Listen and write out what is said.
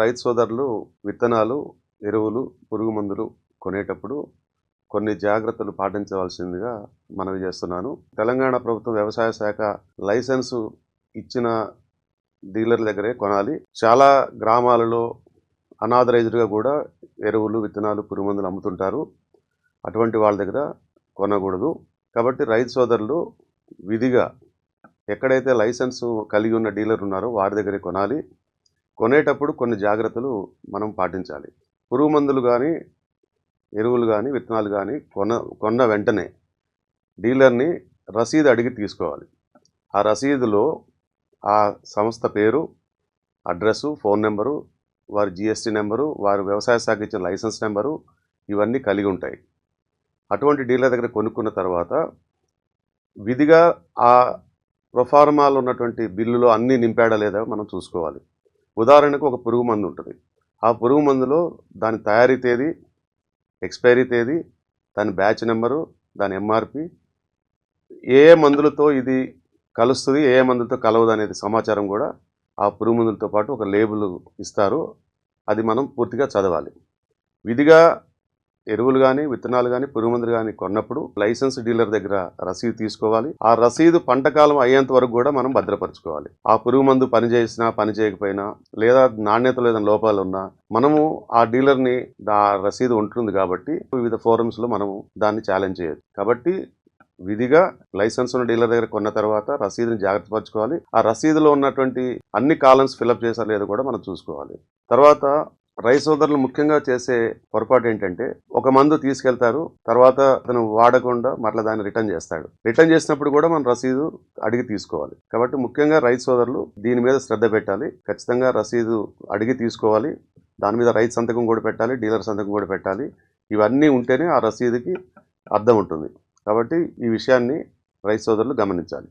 రైతు సోదరులు విత్తనాలు ఎరువులు పురుగు మందులు కొనేటప్పుడు కొన్ని జాగ్రత్తలు పాటించవలసిందిగా మనవి చేస్తున్నాను. తెలంగాణ ప్రభుత్వం వ్యవసాయ శాఖ లైసెన్సు ఇచ్చిన డీలర్ దగ్గరే కొనాలి. చాలా గ్రామాలలో అనాథరైజ్డ్గా కూడా ఎరువులు విత్తనాలు పురుగు మందులు అమ్ముతుంటారు. అటువంటి వాళ్ళ దగ్గర కొనకూడదు. కాబట్టి రైతు సోదరులు విధిగా ఎక్కడైతే లైసెన్సు కలిగి ఉన్న డీలర్ ఉన్నారో వారి దగ్గరే కొనాలి. కొనేటప్పుడు కొన్ని జాగ్రత్తలు మనం పాటించాలి. పురుగు మందులు కానీ ఎరువులు కానీ విత్తనాలు కానీ కొన కొన్న వెంటనే డీలర్ని రసీదు అడిగి తీసుకోవాలి. ఆ రసీదులో ఆ సంస్థ పేరు అడ్రస్సు ఫోన్ నెంబరు వారి జిఎస్టీ నెంబరు వారి వ్యవసాయ శాఖ ఇచ్చిన లైసెన్స్ నెంబరు ఇవన్నీ కలిగి ఉంటాయి. అటువంటి డీలర్ దగ్గర కొనుక్కున్న తర్వాత విధిగా ఆ ప్రొఫార్మాలో ఉన్నటువంటి బిల్లులో అన్నీ నింపాడా లేదా మనం చూసుకోవాలి. ఉదాహరణకు ఒక పురుగు మందు ఉంటుంది. ఆ పురుగు మందులో దాని తయారీ తేదీ ఎక్స్పైరీ తేదీ దాని బ్యాచ్ నెంబరు దాని ఎంఆర్పి ఏ ఏ మందులతో ఇది కలుస్తుంది ఏ ఏ మందులతో కలవదు అనేది సమాచారం కూడా ఆ పురుగు మందులతో పాటు ఒక లేబుల్ ఇస్తారు. అది మనం పూర్తిగా చదవాలి. విధిగా ఎరువులు కానీ విత్తనాలు కానీ పురుగుమందులు కానీ కొన్నప్పుడు లైసెన్స్ డీలర్ దగ్గర రసీదు తీసుకోవాలి. ఆ రసీదు పంట కాలం అయ్యేంత వరకు కూడా మనం భద్రపరచుకోవాలి. ఆ పురుగు మందు పని పని చేయకపోయినా లేదా నాణ్యత లేదా లోపాలు ఉన్నా మనము ఆ డీలర్ని ఆ రసీదు ఉంటుంది కాబట్టి వివిధ ఫోరమ్స్లో మనము దాన్ని ఛాలెంజ్ చేయొచ్చు. కాబట్టి విధిగా లైసెన్స్ ఉన్న డీలర్ దగ్గర కొన్న తర్వాత రసీదుని జాగ్రత్త పరచుకోవాలి. ఆ రసీదులో ఉన్నటువంటి అన్ని కాలమ్స్ ఫిలప్ చేశారు లేదో కూడా మనం చూసుకోవాలి. తర్వాత రై సోదరులు ముఖ్యంగా చేసే పొరపాటు ఏంటంటే ఒక మందు తీసుకెళ్తారు తర్వాత అతను వాడకుండా మరలా దాన్ని రిటర్న్ చేస్తాడు. రిటర్న్ చేసినప్పుడు కూడా మనం రసీదు అడిగి తీసుకోవాలి. కాబట్టి ముఖ్యంగా రైతు సోదరులు దీని మీద శ్రద్ధ పెట్టాలి. ఖచ్చితంగా రసీదు అడిగి తీసుకోవాలి. దాని మీద రైతు సంతకం కూడా పెట్టాలి డీలర్ సంతకం కూడా పెట్టాలి. ఇవన్నీ ఉంటేనే ఆ రసీదుకి అర్థం ఉంటుంది. కాబట్టి ఈ విషయాన్ని రైతు సోదరులు గమనించాలి.